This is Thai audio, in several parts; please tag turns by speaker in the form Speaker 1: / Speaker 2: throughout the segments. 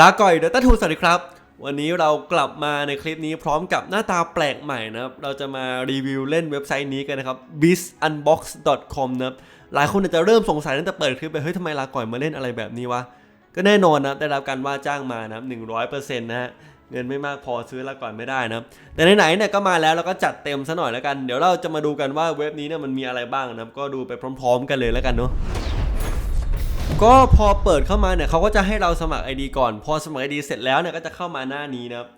Speaker 1: ลาก่อย Data t o สวัสดีครับ วันนี้เรากลับมาในคลิปนี้พร้อมกับหน้าตาแปลกใหม่นะครับ เราจะมารีวิว len เว็บไซต์นี้กันนะครับ bizunbox.com นะครับหลายคนอาจจะเริ่มสงสัยตั้งแต่เปิดคลิปไปเฮ้ยทำไมลาก่อยมาเล่นอะไรแบบนี้วะ ก็แน่นอนนะได้รับการว่าจ้างมานะครับ100%นะฮะเงินไม่มากพอซื้อลาก่อยไม่ได้นะครับแต่ไหนๆเนี่ยก็มาแล้วเราก็จัดเต็มซะหน่อยแล้วกัน เดี๋ยวเราจะมาดูกันว่าเว็บนี้เนี่ยมันมีอะไรบ้างนะครับก็ดูไปพร้อม ๆ กันเลยแล้วกันเนาะ ก็พอเปิดเข้ามาเนี่ยเขาก็จะให้เราสมัคร ID ก่อน พอสมัคร ID เสร็จแล้วเนี่ยก็จะเข้ามาหน้านี้นะครับ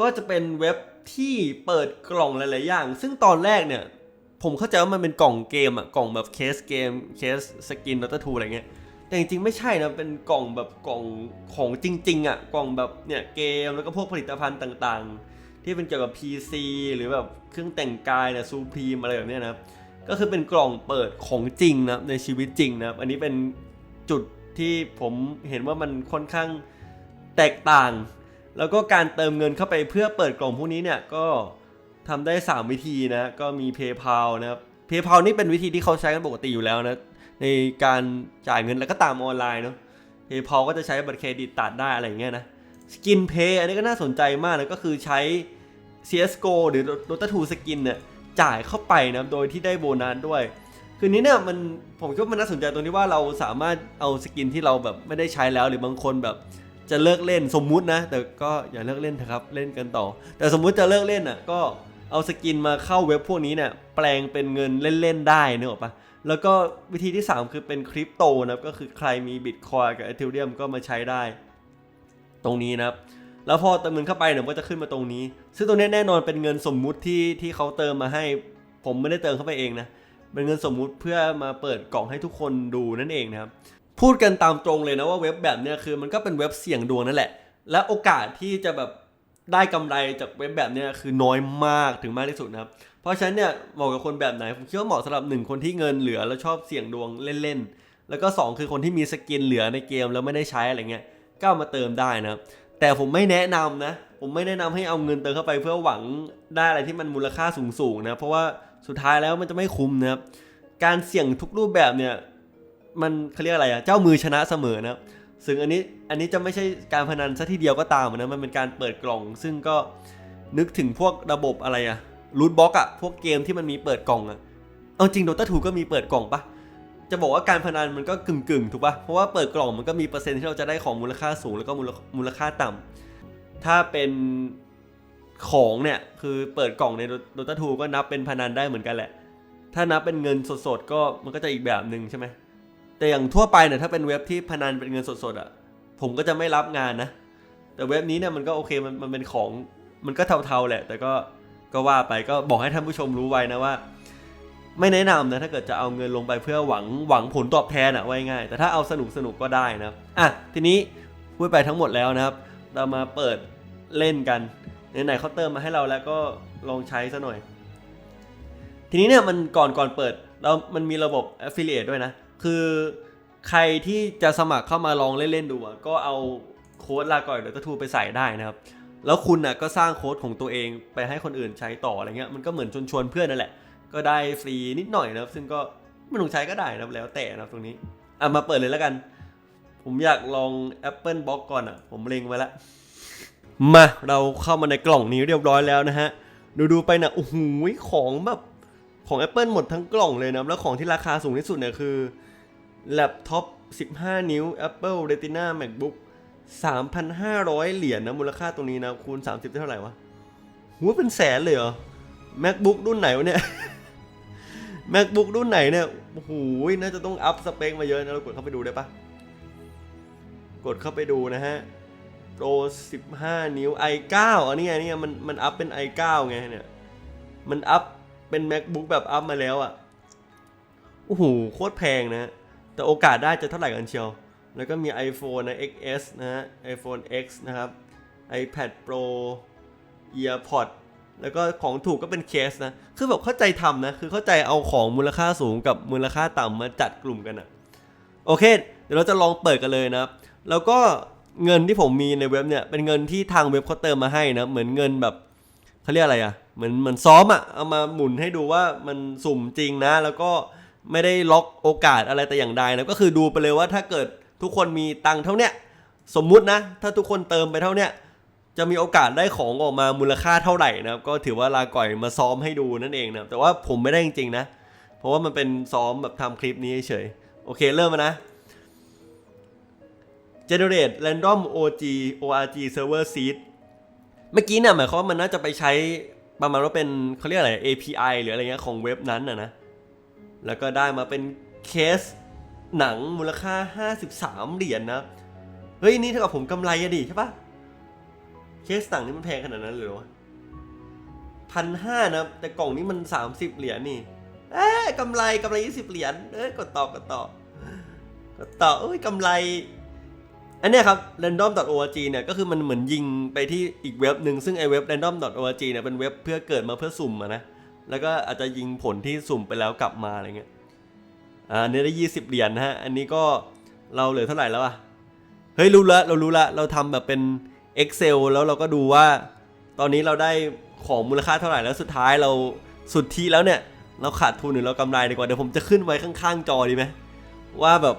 Speaker 1: ก็จะเป็นเว็บที่เปิดกล่องหลาย ๆ อย่าง ซึ่งตอนแรกเนี่ย ผมเข้าใจว่ามันเป็นกล่องเกมอะกล่องแบบเคสเกมเคสสกินดอททูอะไรเงี้ย แต่จริง ๆ ไม่ใช่นะ เป็นกล่องแบบกล่องของจริง ๆอะกล่องแบบเนี่ยเกมแล้วก็พวกผลิตภัณฑ์ต่าง ๆ ที่เป็นเกี่ยวกับ PC หรือแบบเครื่องแต่งกายเนี่ยซูพรีมอะไรแบบเนี้ยนะครับก็คือเป็นกล่องเปิดของจริงนะในชีวิตจริงนะครับอันนี้เป็น จุดที่ผมเห็นว่ามันค่อนข้างแตกต่าง แล้วก็การเติมเงินเข้าไปเพื่อเปิดกล่องพวกนี้เนี่ยก็ทำได้ 3 วิธีนะ ก็มี PayPal นะครับ PayPal นี่เป็นวิธีที่เขาใช้กันปกติอยู่แล้วนะ ในการจ่ายเงินแล้วก็ตามออนไลน์เนาะ PayPal ก็จะใช้บัตรเครดิตตัดได้อะไรอย่างเงี้ยนะ Skin Pay อันนี้ก็น่าสนใจมากนะก็คือใช้ CSGO หรือ Dota 2 Skin เนี่ยจ่ายเข้าไปนะ โดยที่ได้โบนัสด้วย คือนี้เนี่ยมันผมคิดว่ามันน่าสนใจตรงที่ว่าเราสามารถเอาสกินที่เราแบบไม่ได้ใช้แล้วหรือบางคนแบบจะเลิกเล่นสมมุตินะ แต่ก็อย่าเลิกเล่นนะครับเล่นกันต่อ แต่สมมุติจะเลิกเล่นอะก็เอาสกินมาเข้าเว็บพวกนี้เนี่ยแปลงเป็นเงินเล่นๆได้เนกอะปะแล้วก็วิธีที่ 3 คือเป็นคริปโตนะครับก็คือใครมีบิตคอยกับเอ e เ e ียมก็มาใช้ได้ ตรงนี้นะครับแล้วพอเติมเงินเข้าไปเนี่ยก็จะขึ้นมาตรงนี้ ซึ่งตรงนี้แน่นอนเป็นเงินสมมุติที่ที่เขาเติมมาให้ ผมไม่ได้เติมเข้าไปเองนะ เป็นเงินสมมุติเพื่อมาเปิดกล่องให้ทุกคนดูนั่นเองนะครับ พูดกันตามตรงเลยนะว่าเว็บแบบเนี้ยคือมันก็เป็นเว็บเสี่ยงดวงนั่นแหละ และโอกาสที่จะแบบได้กำไรจากเว็บแบบเนี้ยคือน้อยมากถึงมากที่สุดนะครับ เพราะฉะนั้นเนี่ยเหมาะกับคนแบบไหนผมคิดว่าเหมาะสำหรับหนึ่งคนที่เงินเหลือแล้วชอบเสี่ยงดวงเล่นๆ แล้วก็สองคือคนที่มีสกินเหลือในเกมแล้วไม่ได้ใช้อะไรเงี้ยก็ามาเติมได้นะแต่ผมไม่แนะนำนะ ผมไม่แนะนำให้เอาเงินเติมเข้าไปเพื่อหวังได้อะไรที่มันมูลค่าสูงๆนะเพราะว่าสุดท้ายแล้วมันจะไม่คุ้มนะครับการเสี่ยงทุกรูปแบบเนี่ยมันเขาเรียกอะไรอะเจ้ามือชนะเสมอนะซึ่งอันนี้อันนี้จะไม่ใช่การพนันซะทีเดียวก็ตามนะมันเป็นการเปิดกล่อง ซึ่งก็นึกถึงพวกระบบอะไรอะรูทบ็อกอะพวกเกมที่มันมีเปิดกล่องอะเอาจริงโดต้าทูก็มีเปิดกล่องปะจะบอกว่าการพนันมันก็กึ่งๆถูกปะเพราะว่าเปิดกล่องมันก็มีเปอร์เซ็นต์ที่เราจะได้ของมูลค่าสูงแล้วก็มูลมูลค่าต่ำ ถ้าเป็นของเนี่ยคือเปิดกล่องในโดตาทูก็นับเป็นพนันได้เหมือนกันแหละ ถ้านับเป็นเงินสดๆก็มันก็จะอีกแบบหนึ่งใช่ไหมแต่อย่างทั่วไปเนี่ยถ้าเป็นเว็บที่พนันเป็นเงินสดๆอะ ผมก็จะไม่รับงานนะ แต่เว็บนี้เนี่ยมันก็โอเคมันมันเป็นของมันก็เทาๆแหละ แต่ก็ก็ว่าไปก็บอกให้ท่านผู้ชมรู้ไว้นะว่า ไม่แนะนำนะถ้าเกิดจะเอาเงินลงไปเพื่อหวังหวังผลตอบแทนอะไว้ง่าย แต่ถ้าเอาสนุกสนุกๆก็ได้นะอะทีนี้พูดไปทั้งหมดแล้วนะครับ เรามาเปิดเล่นกันไหนๆเขาเติมมาให้เราแล้วก็ลองใช้ซะหน่อย ทีนี้เนี่ยมันก่อนก่อนเปิดเรามันมีระบบ affiliate ด้วยนะ คือใครที่จะสมัครเข้ามาลองเล่นๆดูก็เอาโค้ดลาก่อยเดี๋ยวก็ทูไปใส่ได้นะครับ แล้วคุณน่ะก็สร้างโค้ดของตัวเองไปให้คนอื่นใช้ต่ออะไรเงี้ยมันก็เหมือนชวนชวนเพื่อนนั่นแหละ ก็ได้ฟรีนิดหน่อยนะครับ ซึ่งก็ไม่ต้องใช้ก็ได้นะครับแล้วแต่นะครับตรงนี้อะมาเปิดเลยแล้วกัน ผมอยากลอง Apple Box ก่อนอะ ผมเล็งไว้แล้วมาเราเข้ามาในกล่องนี้เรียบร้อยแล้วนะฮะ ดูดูไปนะโอ้โหของแบบของ Apple หมดทั้งกล่องเลยนะ แล้วของที่ราคาสูงที่สุดเนี่ยคือแล็ปท็อป 15 นิ้ว Apple Retina MacBook 3,500 เหรียญนะมูลค่าตรงนี้นะ คูณ 30 เท่าไหร่วะหัวเป็นแสนเลยเหรอ MacBook รุ่นไหนวะเนี่ย MacBook รุ่นไหนเนี่ยโอ้โหน่าจะต้องอัพสเปคมาเยอะนะ เรากดเข้าไปดูได้ปะ กดเข้าไปดูนะฮะ Pro 15 นิ้ว i9 อันนี้ไงนี่มันมันอัพเป็น i9 ไงเนี่ย มันอัพเป็น MacBook แบบอัพมาแล้วอะ่ะโอ้โหโคตรแพงนะ แต่โอกาสได้จะเท่าไหร่กันเชียว แล้วก็มี iPhone นะ XS นะฮะ iPhone X นะครับ iPad Pro EarPod แล้วก็ของถูกก็เป็นเคสนะ คือแบบเข้าใจทำนะ คือเข้าใจเอาของมูลค่าสูงกับมูลค่าต่ำมาจัดกลุ่มกันอะโอเค เดี๋ยวเราจะลองเปิดกันเลยนะครับ แล้วก็เงินที่ผมมีในเว็บเนี่ยเป็นเงินที่ทางเว็บเขาเติมมาให้นะเหมือนเงินแบบเขาเรียกอะไรอะเหมือนเหมือนซ้อมอะเอามาหมุนให้ดูว่ามันสุ่มจริงนะ แล้วก็ไม่ได้ล็อกโอกาสอะไรแต่อย่างใดนะก็คือดูไปเลยว่าถ้าเกิดทุกคนมีตังค์เท่าเนี้ยสมมุตินะ ถ้าทุกคนเติมไปเท่าเนี้ยจะมีโอกาสได้ของออกมามูลค่าเท่าไหร่นะครับก็ถือว่าลาก่อยมาซ้อมให้ดูนั่นเองนะแต่ว่าผมไม่ได้จริงๆนะ เพราะว่ามันเป็นซ้อมแบบทำคลิปนี้เฉยๆโอเคเริ่มมานะ generate random OG ORG server seed เมื่อกี้เนี่ยหมายความว่ามันน่าจะไปใช้ประมาณว่าเป็นเขาเรียกอะไร API หรืออะไรเงี้ยของเว็บนั้นนะนะ แล้วก็ได้มาเป็นเคสหนังมูลค่า 53 เหรียญนะเฮ้ย นี่เท่ากับผมกำไรอะดิใช่ปะเคสหนังนี่มันแพงขนาดนั้นเลยเหรอพันห้านะ แต่กล่องนี้มัน 30 เหรียญนี่ เอ๊ะกำไรกำไร 20 เหรียญ เอ้ยกดต่อกดต่อกดต่อเอ้ยกำไร อันเนี้ยครับ random.org เนี่ยก็คือมันเหมือนยิงไปที่อีกเว็บหนึ่งซึ่งไอเว็บ random.org เนี่ยเป็นเว็บเพื่อเกิดมาเพื่อสุ่มอะนะแล้วก็อาจจะยิงผลที่สุ่มไปแล้วกลับมาอะไรเงี้ยอ่าอันนี้ได้ 20 เหรียญนะฮะอันนี้ก็เราเหลือเท่าไหร่แล้วอะเฮ้ยรู้ละเรารู้ละเราทำแบบเป็น Excel แล้วเราก็ดูว่า ตอนนี้เราได้ของมูลค่าเท่าไหร่แล้วสุดท้ายเราสุดที่แล้วเนี่ยเราขาดทุนหรือเรากำไรดีกว่าเดี๋ยวผมจะขึ้นไว้ข้างๆจอดีไหมว่าแบบ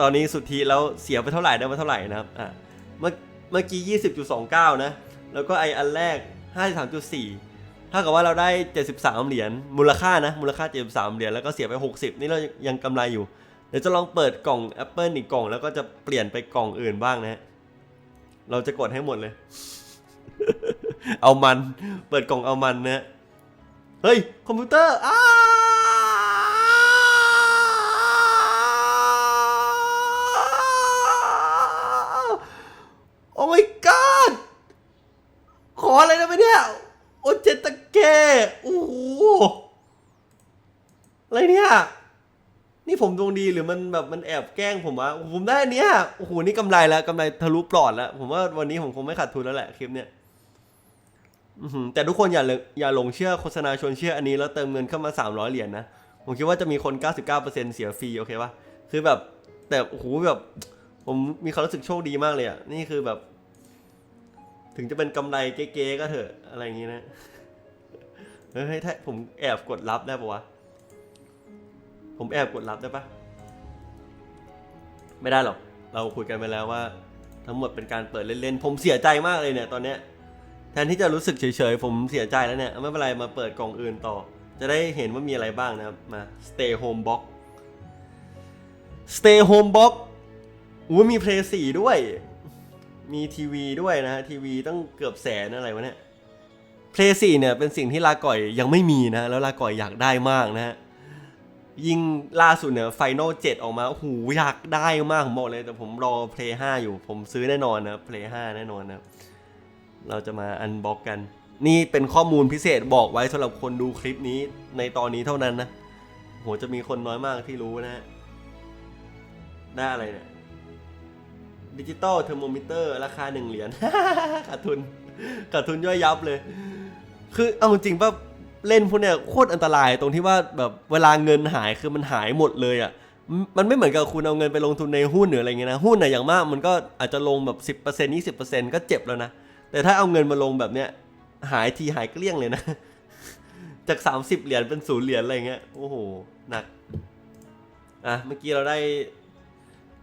Speaker 1: ตอนนี้สุทธิแล้วเสียไปเท่าไหร่ได้มาเท่าไหร่นะครับอะเมื่อเมื่อกี้20.29นะ แล้วก็ไออันแรก53.4ถ้ากับว่าเราได้ 73 เหรียญมูลค่านะมูลค่า 73 เหรียญแล้วก็เสียไป 60 นี่เรายังกำไรอยู่ เดี๋ยวจะลองเปิดกล่อง Apple อีกกล่อง แล้วก็จะเปลี่ยนไปกล่องอื่นบ้างนะฮะเราจะกดให้หมดเลย เอามัน เปิดกล่องเอามันนะเฮ้ย คอมพิวเตอร์อ้าโอ้ my god ขออะไรนะไปเนี่ย โอเจตะเกโอ้โห อะไรเนี่ย นี่ ผมดวงดีหรือมันแบบมันแอบแกล้งผมวะผมได้เนี้ยโอ้โหนี่กำไรแล้วกำไรทะลุปลอดแล้วผมว่าวันนี้ผมคงไม่ขาดทุนแล้วแหละคลิปเนี้ยแต่ทุกคนอย่าเลอย่าหลงเชื่อโฆษณาชวนเชื่ออันนี้แล้วเติมเงินเข้ามา 300 เหรียญนะ ผมคิดว่าจะมีคน 99%เสียฟรีโอเคปะคือแบบแต่โอ้โหแบบผมมีความรู้สึกโชคดีมากเลยอะนี่คือแบบ ถึงจะเป็นกำไรเก๊ๆก็เถอะอะไรอย่างงี้นะเฮ้ยถ้าผมแอบกดรับได้ปะวะ ผมแอบกดรับได้ปะไม่ได้หรอก เราคุยกันไปแล้วว่า ทั้งหมดเป็นการเปิดเล่นๆ ผมเสียใจมากเลยเนี่ยตอนเนี้ย แทนที่จะรู้สึกเฉยๆ ผมเสียใจแล้วเนี่ย ไม่เป็นไรมาเปิดกล่องอื่นต่อ จะได้เห็นว่ามีอะไรบ้างนะครับ มา stay home box stay home box อู้มีเพลย์สี่ด้วย มีทีวีด้วยนะฮะทีวีต้องเกือบแสนอะไรวะเนี่ยเพลย์สี่เนี่ยเป็นสิ่งที่ลาก่อยยังไม่มีนะ แล้วลาก่อยอยากได้มากนะฮะ ยิ่งล่าสุดเนี่ยไฟนอลเจ็ดออกมาโอ้โหอยากได้มากผมบอกเลยแต่ผมรอเพลย์ห้าอยู่ ผมซื้อแน่นอนนะเพลย์ห้าแน่นอนนะเราจะมาอันบ็อกกัน นี่เป็นข้อมูลพิเศษบอกไว้สำหรับคนดูคลิปนี้ในตอนนี้เท่านั้นนะโหจะมีคนน้อยมากที่รู้นะได้อะไรเนี่ยดิจิตอลเทอร์โมมิเตอร์ราคาหนึ่งเหรียญขาดทุนขาดทุนย่อยยับเลย คือเอาจริงป่ะ เล่นพวกเนี้ยโคตรอันตรายตรงที่ว่าแบบเวลาเงินหายคือมันหายหมดเลยอะมันไม่เหมือนกับคุณเอาเงินไปลงทุนในหุ้นหรืออะไรเงี้ยนะหุ้นน่ะอย่างมากมันก็อาจจะลงแบบ 10% 20%ก็เจ็บแล้วนะ แต่ถ้าเอาเงินมาลงแบบเนี้ยหายทีหายเกลี้ยงเลยนะ จาก 30 เหรียญเป็นศูนย์เหรียญอะไรเงี้ยโอ้โหหนักอะเมื่อกี้เราได้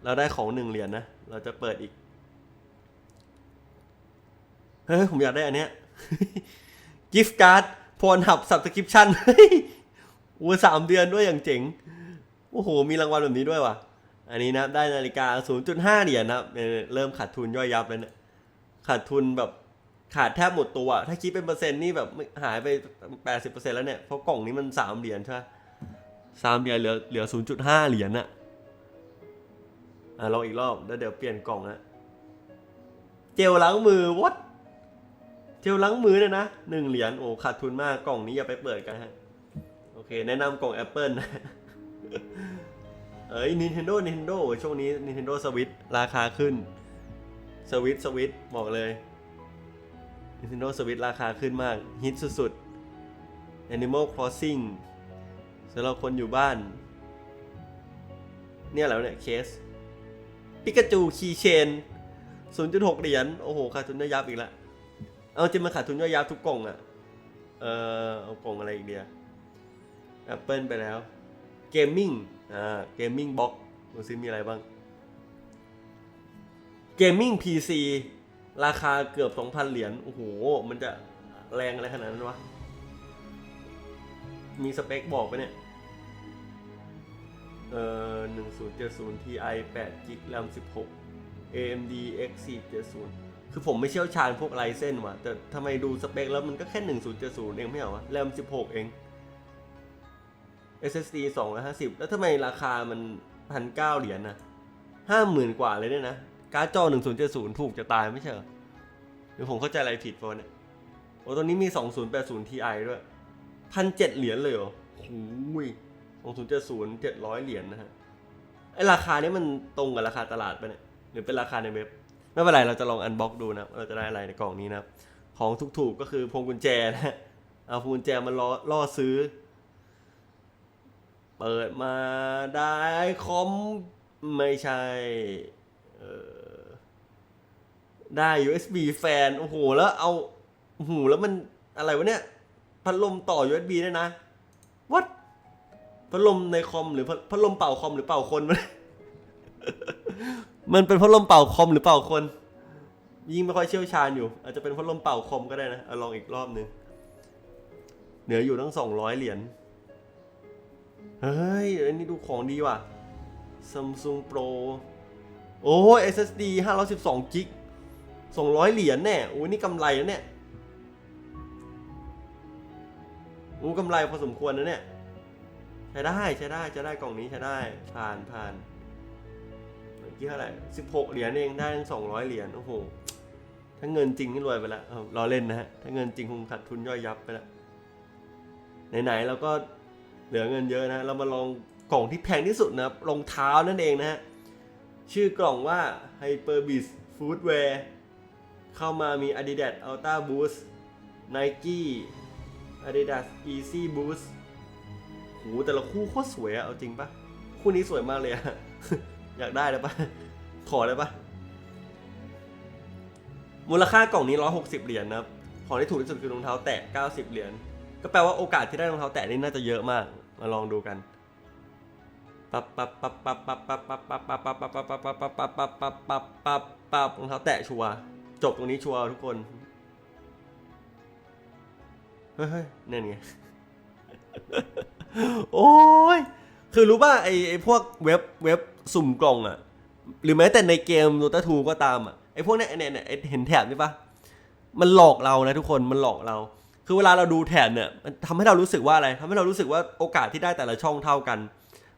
Speaker 1: เราได้ของหนึ่งเหรียญนะเราจะเปิดอีกเฮ้ยผมอยากได้อันเนี้ยกิฟต์การ์ด พรหับสับสคริปชั่นเฮ้ยโอ้สามเดือนด้วยอย่างเจ๋ง โอ้โห มีรางวัลแบบนี้ด้วยว่ะ อันนี้นะได้นาฬิกา 0.5 เหรียญนะครับเนี่ยเริ่มขาดทุนย่อยยับแล้วเนี่ยขาดทุนแบบขาดแทบหมดตัว ถ้าคิดเป็นเปอร์เซ็นต์นี่แบบหายไป 80%แล้วเนี่ย เพราะกล่องนี้มันสามเหรียญใช่ไหมสามเหรียญเหลือเหลือ 0.5 เหรียญอะอะลองอีกรอบ แล้วเดี๋ยวเปลี่ยนกล่องนะ เจลล้างมือวัด จลล้างมือเนี่ยนะหนึ่งเหรียญโอ้ขาดทุนมากกล่องนี้อย่าไปเปิดกันฮะ โอเค แนะนำกล่อง Apple นะเอ้ย Nintendo Nintendo ช่วงนี้ Nintendo Switch ราคาขึ้นสวิตสวิตบอกเลย Nintendo Switch ราคาขึ้นมาก ฮิตสุดๆ Animal Crossing สำหรับคนอยู่บ้าน เนี่ยแล้วเนี่ยเคสปิกาจูคีเชน0.6 เหรียญ โอ้โห ขาดทุนย่อยยับอีกแล้ว เอาจริงมันขาดทุนย่อยยับทุกกล่องอะเออเอากล่องอะไรอีกเดีย Apple ไปแล้ว Gaming อ่า Gaming Box ดูซิมีอะไรบ้าง Gaming PC ราคาเกือบ 2,000 เหรียญโอ้โห มันจะแรงอะไรขนาดนั้นวะ มีสเปคบอกไปะเนี่ย เอ่อ1070 Ti 8 g b RAM 16 AMD X470 คือผมไม่เชี่ยวชาญพวกไลเส้นว่ะ แต่ทำไมดูสเปคแล้วมันก็แค่ 1070 เองไม่เหรอวะ RAM 16 เอง SSD 250 แล้วทำไมราคามัน 1,900 เหรียญนะ50,000 กว่าเลยเนี่ยนะ การ์ดจอ 1070 ถูกจะตายไม่ใช่เหรอหรือผมเข้าใจอะไรผิดวะเนี่ยโอ้ตัวนี้มี 2080 Ti ด้วย 1,700 เหรียญเลยเหรอโอ้ย2070 700 เหรียญนะฮะไอราคานี้มันตรงกับราคาตลาดปะเนี่ย หรือเป็นราคาในเว็บ ไม่เป็นไรเราจะลองอันบ็อกดูนะเราจะได้อะไรในกล่องนี้นะของถูกๆก็คือพวงกุญแจนะเอาพวงกุญแจมาล่อล่อซื้อ เปิดมาได้คอมไม่ใช่ได้ USB แฟน โอ้โห แล้วเอาโอ้โหแล้วมันอะไรวะเนี่ย พัดลมต่อ USB ได้วยนะ what พัดลมในคอมหรือพัดพัดลมเป่าคอมหรือเป่าคนมัน มันเป็นพัดลมเป่าคอมหรือเป่าคน ยิ่งไม่ค่อยเชี่ยวชาญอยู่ อาจจะเป็นพัดลมเป่าคอมก็ได้นะเอาลองอีกรอบหนึ่งเหลืออยู่ตั้งสองร้อยเหรียญเฮ้ย อันนี้ดูของดีว่ะ Samsung Pro โอ้ย SSD 512กิก200 เหรียญแน่โอ้ยนี่กำไรนะเนี่ยโอ้กำไรพอสมควรนะเนี่ย ใช้ได้ใช้ได้ใช้ได้กล่องนี้ใช้ได้ผ่านผ่าน กี้เท่าไหร่16เหรียญเองได้ทั้ง200เหรียญโอ้โหถ้าเงินจริงนี่รวยไปล้วเอารอเล่นนะฮะถ้าเงินจริงคงขาดทุนย่อยยับไปล้วไหนๆเราก็เหลือเงินเยอะนะเรามาลองกล่องที่แพงที่สุดนะครับรองเท้านั่นเองนะฮะชื่อกล่องว่า Hyperbis Footwear เข้ามามี Adidas Ultra Boost Nike Adidas Easy Boost โหแต่ละคู่โคตรสวยอะเอาจริงปะคู่นี้สวยมากเลยอะ อยากได้เลยปะขอเลยปะมูลค่ากล่องนี้ 160 เหรียญนะครับ ของที่ถูกที่สุดคือรองเท้าแตะ 90 เหรียญ ก็แปลว่าโอกาสที่ได้รองเท้าแตะนี่น่าจะเยอะมาก มาลองดูกันปั๊บปั๊บปั๊บปั๊บปั๊บปั๊บปั๊บปั๊บปั๊บปั๊บปั๊บปั๊บปั๊บปั๊บปั๊บปั๊บปั๊บปั๊บปั๊บรองเท้าแตะชัวจบตรงนี้ชัวทุกคน เฮ้ยเนี่ยไง โอ้ย คือรู้ป่ะไอไอพวกเว็บเว็บ สุ่มกล่องอะหรือแม้แต่ในเกม Dota 2ก็ตามอะไอพวกเนี้ยเนี่ยเนี่ยเห็นแถบนี่ปะมันหลอกเรานะทุกคนมันหลอกเรา คือเวลาเราดูแถบเนี่ยมันทำให้เรารู้สึกว่าอะไรทำให้เรารู้สึกว่าโอกาสที่ได้แต่ละช่องเท่ากัน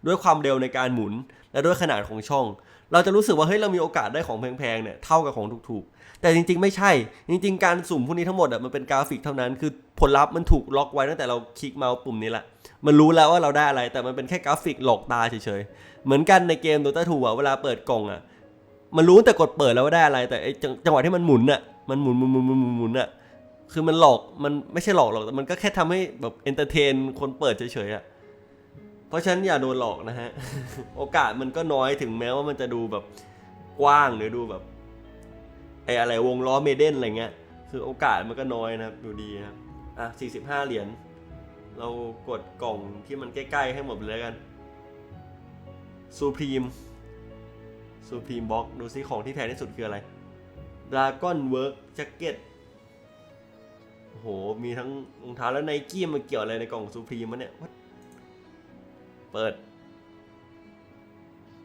Speaker 1: ด้วยความเร็วในการหมุน และด้วยขนาดของช่อง เราจะรู้สึกว่าเฮ้ยเรามีโอกาสได้ของแพงๆเนี่ยเท่ากับของถูกๆ แต่จริงๆ ไม่ใช่ จริง ๆ การสุ่มพวกนี้ทั้งหมดอะมันเป็นกราฟิกเท่านั้น คือผลลัพธ์มันถูกล็อกไว้ตั้งแต่เราคลิกเมาส์ปุ่มนี้แหละ มันรู้แล้วว่าเราได้อะไร แต่มันเป็นแค่กราฟิกหลอกตาเฉยๆ เหมือนกันในเกม Dota 2อะเวลาเปิดกล่องอะมันรู้แต่กดเปิดแล้วว่าได้อะไร แต่ไอจังหวะที่มันหมุนอะมันหมุนหมุนหมุนหมุนหมุนหมุนอะคือมันหลอกมันไม่ใช่หลอกหรอกแต่มันก็แค่ทำให้แบบเอนเตอร์เทนคนเปิดเฉยๆอะเพราะฉะนั้นอย่าโดนหลอกนะฮะ โอกาสมันก็น้อยถึงแม้ว่ามันจะดูแบบกว้างหรือดูแบบไอ้อะไรวงล้อเมเดนอะไรเงี้ยคือโอกาสมันก็น้อยนะครับดูดีนะครับอะ45 เหรียญเรากดกล่องที่มันใกล้ ๆ ให้หมดเลยกัน แล้วกัน Supreme Supreme Box ดูซิของที่แพงที่สุดคืออะไร Dragon Work Jacket โอ้โห มีทั้งรองเท้าแล้วไนกี้มันเกี่ยวอะไรในกล่อง Supreme มันเนี่ย What? เปิด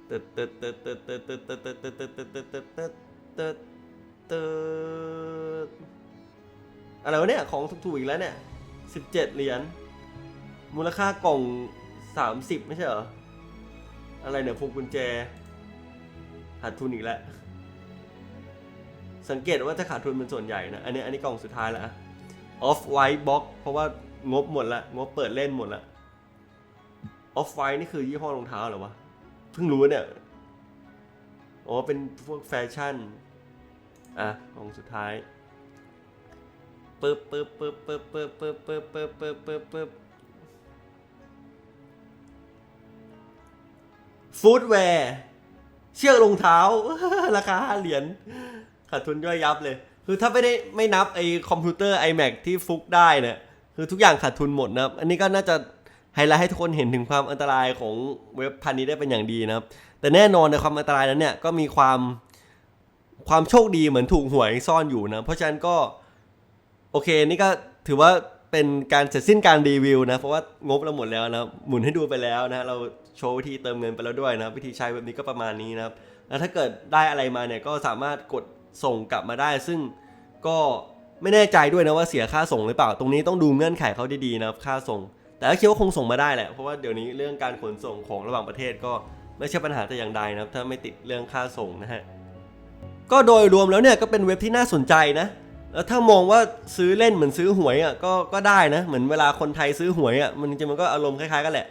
Speaker 1: ตึ๊ดตึ๊ดตึ๊ดตึ๊ดตึ๊ดตึ๊ดตึ๊ดตึ๊ดตึ๊ดตึ๊ดตึ๊ดตึ๊ดตึ๊ดตึ๊ดตึ๊ดอะไรวะเนี่ยของถูกๆอีกแล้วเนี่ยสิบเจ็ดเหรียญมูลค่ากล่องสามสิบไม่ใช่เหรอ อะไรเนี่ยพวงกุญแจขาดทุนอีกแล้ว สังเกตว่าจะขาดทุนเป็นส่วนใหญ่นะ อันนี้อันนี้กล่องสุดท้ายแล้วออฟไวท์บ็อกเพราะว่างบหมดละงบเปิดเล่นหมดละออฟไวท์นี่คือยี่ห้อรองเท้าเหรอวะ เพิ่งรู้เนี่ยอ๋อเป็นพวกแฟชั่น อะกล่องสุดท้ายปึ๊บปึ๊บปึ๊บปึ๊บปึ๊บปึ๊บปึ๊บปึ๊บปึ๊บปึ๊บ ฟู้ดแวร์เชือกรองเท้า ราคาห้าเหรียญขาดทุนย่อยยับเลย คือถ้าไม่ได้ไม่นับไอ้คอมพิวเตอร์ iMac ที่ฟุกได้เนี่ยคือทุกอย่างขาดทุนหมดนะครับ อันนี้ก็น่าจะไฮไลท์ให้ทุกคนเห็นถึงความอันตรายของเว็บพันนี้ได้เป็นอย่างดีนะครับ แต่แน่นอนในความอันตรายนั้นเนี่ยก็มีความความโชคดีเหมือนถูกหวยซ่อนอยู่นะ เพราะฉะนั้นก็โอเคนี่ก็ถือว่า เป็นการเสร็จสิ้นการรีวิวนะ เพราะว่างบเราหมดแล้วนะหมุนให้ดูไปแล้วนะเราโชว์วิธีเติมเงินไปแล้วด้วยนะ วิธีใช้แบบนี้ก็ประมาณนี้นะครับแล้วถ้าเกิดได้อะไรมาเนี่ยก็สามารถกดส่งกลับมาได้ ซึ่งก็ไม่แน่ใจด้วยนะว่าเสียค่าส่งหรือเปล่า ตรงนี้ต้องดูเงื่อนไขเขาดีๆนะครับค่าส่ง แต่ก็คิดว่าคงส่งมาได้แหละ เพราะว่าเดี๋ยวนี้เรื่องการขนส่งของระหว่างประเทศก็ไม่ใช่ปัญหาแต่อย่างใดนะครับ ถ้าไม่ติดเรื่องค่าส่งนะฮะ ก็โดยรวมแล้วเนี่ยก็เป็นเว็บที่น่าสนใจนะ แล้วถ้ามองว่าซื้อเล่นเหมือนซื้อหวยอะก็ก็ได้นะ เหมือนเวลาคนไทยซื้อหวยอะมันจริงมันก็อารมณ์คล้ายๆกันแหละ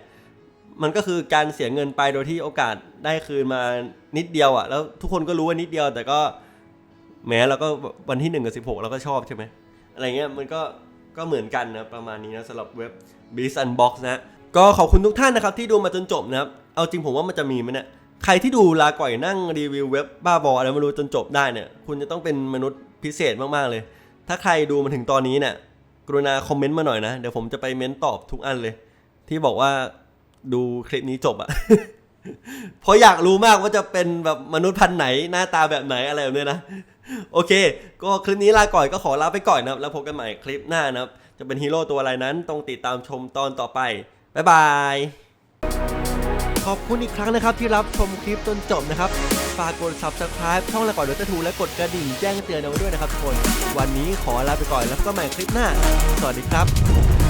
Speaker 1: มันก็คือการเสียเงินไปโดยที่โอกาสได้คืนมานิดเดียวอะแล้วทุกคนก็รู้ว่านิดเดียว แต่ก็แม้เราก็วันที่1กับ16เราก็ชอบใช่ไหมอะไรเงี้ยมันก็ก็เหมือนกันนะประมาณนี้นะสำหรับเว็บ b i z Unbox นะก็ขอบคุณทุกท่านนะครับที่ดูมาจนจบนะครับเอาจริงผมว่ามันจะมีไหมเนี่ยใครที่ดูลาก่อยนั่งรีวิวเว็บบ้าบออะไรไม่รู้จนจบได้เนี่ยคุณจะต้องเป็นมนุษย์ พิเศษมากๆเลย ถ้าใครดูมาถึงตอนนี้เนี่ยกรุณาคอมเมนต์มาหน่อยนะ เดี๋ยวผมจะไปเม้นตอบทุกอันเลย ที่บอกว่าดูคลิปนี้จบอะเพราะอยากรู้มากว่าจะเป็นแบบมนุษย์พันธุ์ไหนหน้าตาแบบไหนอะไรแบบนี้นะ โอเค ก็คลิปนี้ลาก่อยก็ขอลาไปก่อนนะครับ แล้วพบกันใหม่คลิปหน้านะครับ จะเป็นฮีโร่ตัวอะไรนั้นต้องติดตามชมตอนต่อไป บ๊ายบาย อบคุณอีกครั้งนะครับที่รับชมคลิปจนจบนะครับ ฝากกด subscribe ช่องละก่อนดรทูและกดกระดิ่งแจ้งเตือนเอาไว้ด้วยนะครับทุกคน วันนี้ขอลาไปก่อนแล้วก็ใหม่คลิปหน้า สวัสดีครับ